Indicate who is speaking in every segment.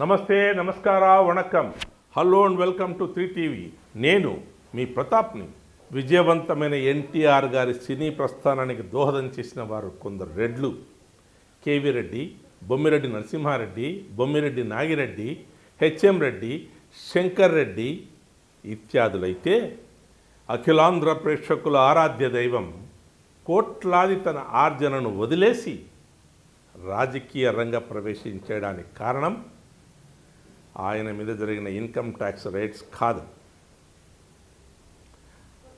Speaker 1: నమస్తే నమస్కార vanakkam. Hello and welcome to three TV. నేను మీ ప్రతాప్ని. విజయవంతమైన ఎన్టీఆర్ గారి సినీ ప్రస్థానానికి దోహదం చేసిన వారు కొందరు రెడ్లు. కేవీ రెడ్డి బొమ్మిరెడ్డి నరసింహారెడ్డి బొమ్మిరెడ్డి నాగిరెడ్డి హెచ్ఎం రెడ్డి శంకర్ రెడ్డి ఇత్యాదులైతే అఖిలాంధ్ర ప్రేక్షకుల ఆరాధ్య దైవం కోట్లాది తన ఆర్జనను వదిలేసి రాజకీయ రంగ ప్రవేశించడానికి కారణం ఆయన మీద జరిగిన ఇన్కమ్ ట్యాక్స్ రేట్స్ కాదు.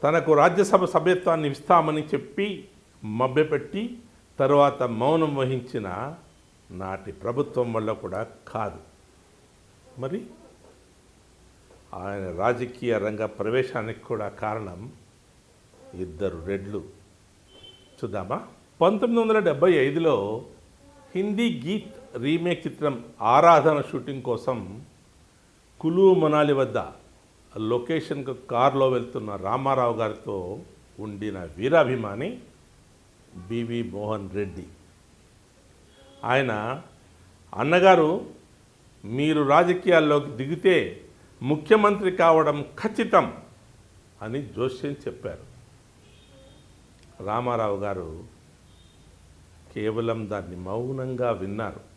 Speaker 1: తనకు రాజ్యసభ సభ్యత్వాన్ని ఇస్తామని చెప్పి మభ్యపెట్టి తరువాత మౌనం వహించిన నాటి ప్రభుత్వం వల్ల కూడా కాదు. మరి ఆయన రాజకీయ రంగ ప్రవేశానికి కూడా కారణం ఇద్దరు రెడ్లు. చూద్దామా? పంతొమ్మిది వందల డెబ్బై ఐదులో హిందీ గీత్ రీమేక్ చిత్రం ఆరాధన షూటింగ్ కోసం కులు మనాలి వద్ద లొకేషన్కు కారులో వెళ్తున్న రామారావు గారితో ఉండిన వీరాభిమాని బివి మోహన్ రెడ్డి. ఆయన అన్నగారు మీరు రాజకీయాల్లోకి దిగితే ముఖ్యమంత్రి కావడం ఖచ్చితం అని జోస్యం చెప్పారు. రామారావు గారు కేవలం దాన్ని మౌనంగా విన్నారు.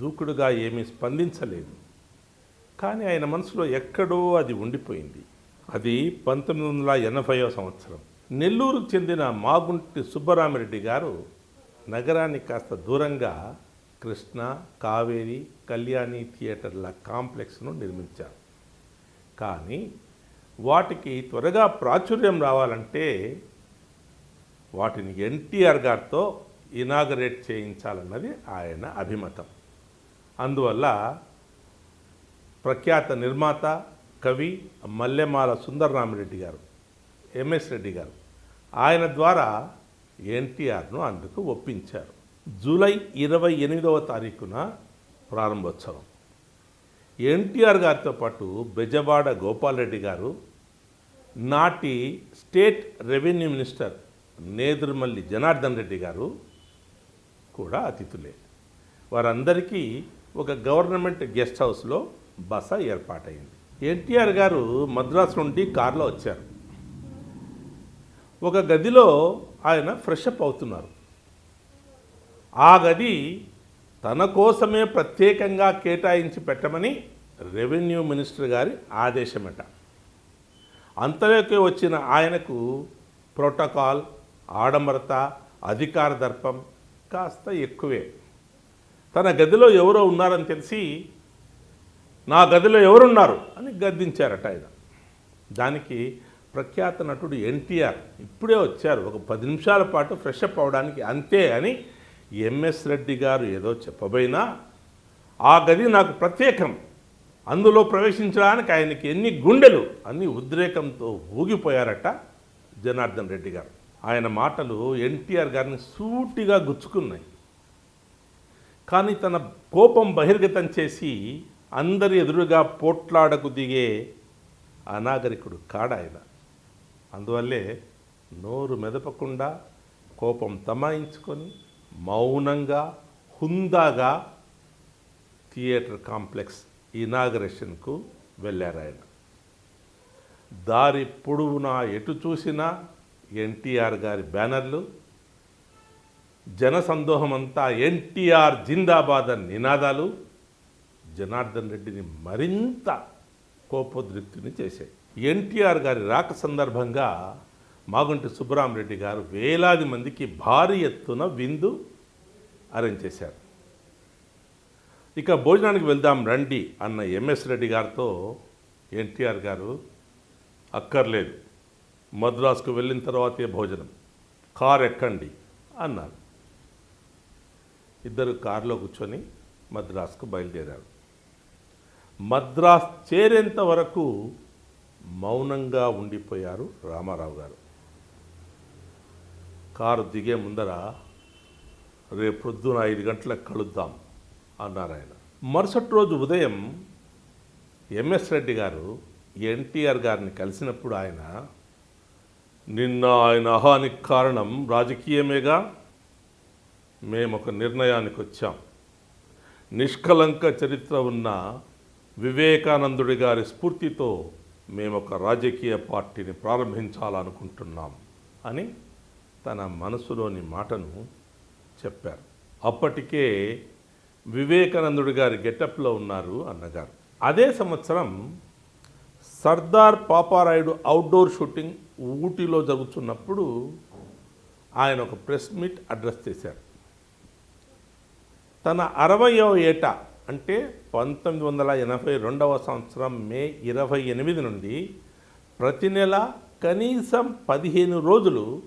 Speaker 1: దూకుడుగా ఏమీ స్పందించలేదు. కానీ ఆయన మనసులో ఎక్కడో అది ఉండిపోయింది. అది పంతొమ్మిది వందల ఎనభైవ సంవత్సరం. నెల్లూరుకు చెందిన మాగుంటి సుబ్బరామిరెడ్డి గారు నగరానికి కాస్త దూరంగా కృష్ణ కావేరి కళ్యాణి థియేటర్ల కాంప్లెక్స్ను నిర్మించారు. కానీ వాటికి త్వరగా ప్రాచుర్యం రావాలంటే వాటిని ఎన్టీఆర్ గారితో ఇనాగరేట్ చేయించాలన్నది ఆయన అభిమతం. అందువల్ల ప్రఖ్యాత నిర్మాత కవి మల్లెమాల సుందరరామిరెడ్డి గారు ఎంఎస్ రెడ్డి గారు ఆయన ద్వారా ఎన్టీఆర్ను అందుకు ఒప్పించారు. జూలై ఇరవై ఎనిమిదవ తారీఖున ప్రారంభోత్సవం. ఎన్టీఆర్ గారితో పాటు బెజవాడ గోపాలరెడ్డి గారు నాటి state revenue minister Nedurumalli Janardhan Reddy గారు కూడా అతిథులే. వారందరికీ ఒక గవర్నమెంట్ గెస్ట్ హౌస్లో బస ఏర్పాటైంది ఎన్టీఆర్ గారు మద్రాసు నుండి కారులో వచ్చారు. ఒక గదిలో ఆయన ఫ్రెష్ అప్ అవుతున్నారు. ఆ గది తన కోసమే ప్రత్యేకంగా కేటాయించి పెట్టమని రెవెన్యూ మినిస్టర్ గారి ఆదేశమట. అంతలోకి వచ్చిన ఆయనకు ప్రోటోకాల్ ఆడంబరత అధికార దర్పం కాస్త ఎక్కువే. తన గదిలో ఎవరో ఉన్నారని తెలిసి నా గదిలో ఎవరున్నారు అని గద్దించారట ఆయన. దానికి ప్రఖ్యాత నటుడు ఎన్టీఆర్ ఇప్పుడే వచ్చారు. ఒక పది నిమిషాల పాటు ఫ్రెష్ అప్ అవడానికి అంతే అని ఎంఎస్ రెడ్డి గారు ఏదో చెప్పబోయినా ఆ గది నాకు ప్రత్యేకం. అందులో ప్రవేశించడానికి ఆయనకి ఎన్ని గుండెలు అన్ని ఉద్రేకంతో ఊగిపోయారట జనార్దన్ రెడ్డి గారు. ఆయన మాటలు ఎన్టీఆర్ గారిని సూటిగా గుచ్చుకున్నాయి. కానీ తన కోపం బహిర్గతం చేసి అందరి ఎదురుగా పోట్లాడకు దిగే అనాగరికుడు కాడాయన అందువల్లే నోరు మెదపకుండా కోపం తమాయించుకొని మౌనంగా హుందాగా థియేటర్ కాంప్లెక్స్ ఇనాగరేషన్కు వెళ్ళారు ఆయన. దారి పొడవునా ఎటు చూసినా ఎన్టీఆర్ గారి బ్యానర్లు జనసందోహమంతా ఎన్టీఆర్ జిందాబాద్ అని నినాదాలు జనార్దన్ రెడ్డిని మరింత కోపోద్రిక్తిని చేశాయి. ఎన్టీఆర్ గారి రాక సందర్భంగా మాగుంటి సుబ్బరామరెడ్డి గారు వేలాది మందికి భారీ ఎత్తున విందు అరేంజ్ చేశారు. ఇక భోజనానికి వెళ్దాం రండి అన్న ఎంఎస్ రెడ్డి గారితో ఎన్టీఆర్ గారు అక్కర్లేదు. మద్రాసుకు వెళ్ళిన తర్వాతే భోజనం. కార్ ఎక్కండి అన్నారు. ఇద్దరు కారులో కూర్చొని మద్రాసుకు బయలుదేరారు. మద్రాస్ చేరేంత వరకు మౌనంగా ఉండిపోయారు రామారావు గారు. కారు దిగే ముందర రేపు పొద్దున ఐదు గంటలకు కలుద్దాం అన్నారు ఆయన. మరుసటి రోజు ఉదయం ఎంఎస్ రెడ్డి గారు ఎన్టీఆర్ గారిని కలిసినప్పుడు ఆయన నిన్న ఆయన అహానికి కారణం రాజకీయమేగా? మేము ఒక నిర్ణయానికి వచ్చాం నిష్కలంక చరిత్ర ఉన్న వివేకానందుడి గారి స్ఫూర్తితో మేము ఒక రాజకీయ పార్టీని ప్రారంభించాలనుకుంటున్నాం అని తన మనసులోని మాటను చెప్పారు. అప్పటికే వివేకానందుడి గారి గెటప్లో ఉన్నారు అన్నగారు. అదే సంవత్సరం సర్దార్ పాపారాయుడు అవుట్డోర్ షూటింగ్ ఊటీలో జరుగుతున్నప్పుడు ఆయన ఒక ప్రెస్ మీట్ అడ్రస్ చేశారు. తన అరవయో ఏట అంటే పంతొమ్మిది వందల ఎనభై రెండవ సంవత్సరం మే ఇరవై ఎనిమిది నుండి ప్రతి నెల కనీసం పదిహేను రోజులు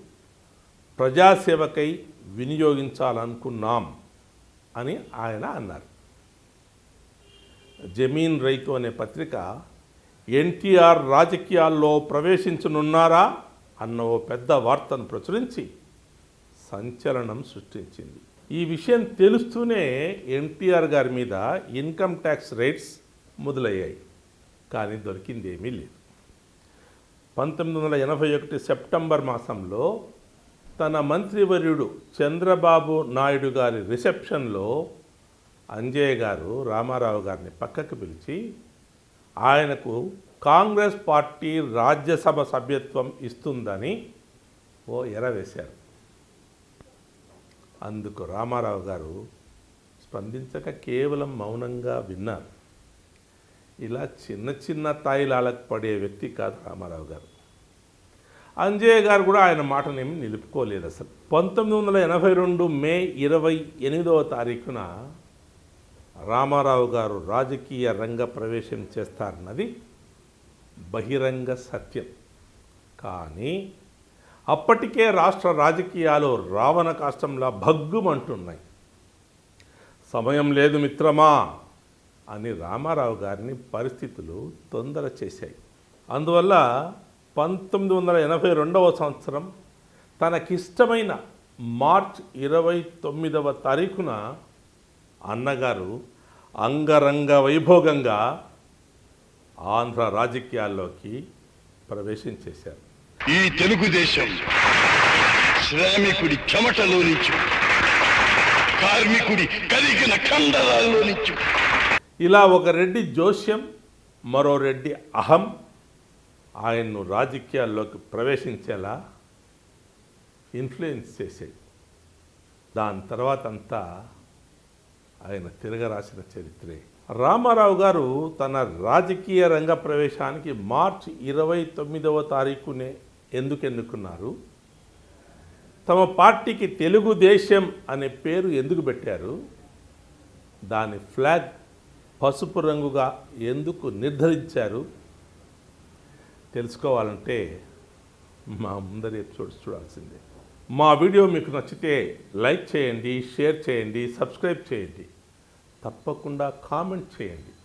Speaker 1: ప్రజాసేవకై వినియోగించాలనుకున్నాం అని ఆయన అన్నారు. జమీన్ రైతు అనే పత్రిక ఎన్టీఆర్ రాజకీయాల్లో ప్రవేశించనున్నారా అన్న ఓ పెద్ద వార్తను ప్రచురించి సంచలనం సృష్టించింది. ఈ విషయం తెలుస్తూనే ఎన్టీఆర్ గారి మీద ఇన్కమ్ ట్యాక్స్ రేట్స్ మొదలయ్యాయి. కానీ దొరికింది ఏమీ లేదు. పంతొమ్మిది వందల ఎనభై ఒకటి సెప్టెంబర్ మాసంలో తన మంత్రివర్యుడు చంద్రబాబు నాయుడు గారి రిసెప్షన్లో అంజయ్య గారు రామారావు గారిని పక్కకు పిలిచి ఆయనకు కాంగ్రెస్ పార్టీ రాజ్యసభ సభ్యత్వం ఇస్తుందని ఓ ఎరవేశారు అందుకు రామారావు గారు స్పందించక కేవలం మౌనంగా విన్నారు. ఇలా చిన్న చిన్న తాయిలాలకు పడే వ్యక్తి కాదు రామారావు గారు. అంజయ్య గారు కూడా ఆయన మాటనేమి నిలుపుకోలేదు అసలు. పంతొమ్మిది వందల ఎనభై రెండు మే ఇరవై ఎనిమిదవ తారీఖున రామారావు గారు రాజకీయ రంగ ప్రవేశం చేస్తారన్నది బహిరంగ సత్యం. కానీ అప్పటికే రాష్ట్ర రాజకీయాలు రావణ కాష్టంలా భగ్గుమంటున్నాయి. సమయం లేదు మిత్రమా అని రామారావు గారిని పరిస్థితులు తొందర చేశాయి. అందువల్ల పంతొమ్మిది వందల ఎనభై రెండవ సంవత్సరం తనకిష్టమైన మార్చ్ ఇరవై తొమ్మిదవ తారీఖున అన్నగారు అంగరంగ వైభోగంగా ఆంధ్ర రాజకీయాల్లోకి ప్రవేశించేశారు
Speaker 2: ఈ తెలుగుదేశం శ్రామికుడి చెమటలో నుంచి కార్మికుడి కరిగిన కండరాల్లో నుంచి
Speaker 1: ఇలా ఒక రెడ్డి జోస్యం మరో రెడ్డి అహం ఆయన్ను రాజకీయాల్లోకి ప్రవేశించేలా ఇన్ఫ్లుయెన్స్ చేసేది దాని తర్వాత అంతా ఆయన తిరగరాసిన చరిత్రే. రామారావు గారు తన రాజకీయ రంగ ప్రవేశానికి మార్చి ఇరవై తొమ్మిదవ తారీఖునే ఎందుకు ఎన్నుకున్నారు? తమ పార్టీకి తెలుగుదేశం అనే పేరు ఎందుకు పెట్టారు? దాని ఫ్లాగ్ పసుపు రంగుగా ఎందుకు నిర్ధారించారు? తెలుసుకోవాలంటే మా ముందరే ఎపిసోడ్స్ చూడాల్సిందే. మా వీడియో మీకు నచ్చితే లైక్ చేయండి షేర్ చేయండి సబ్స్క్రైబ్ చేయండి. తప్పకుండా కామెంట్ చేయండి.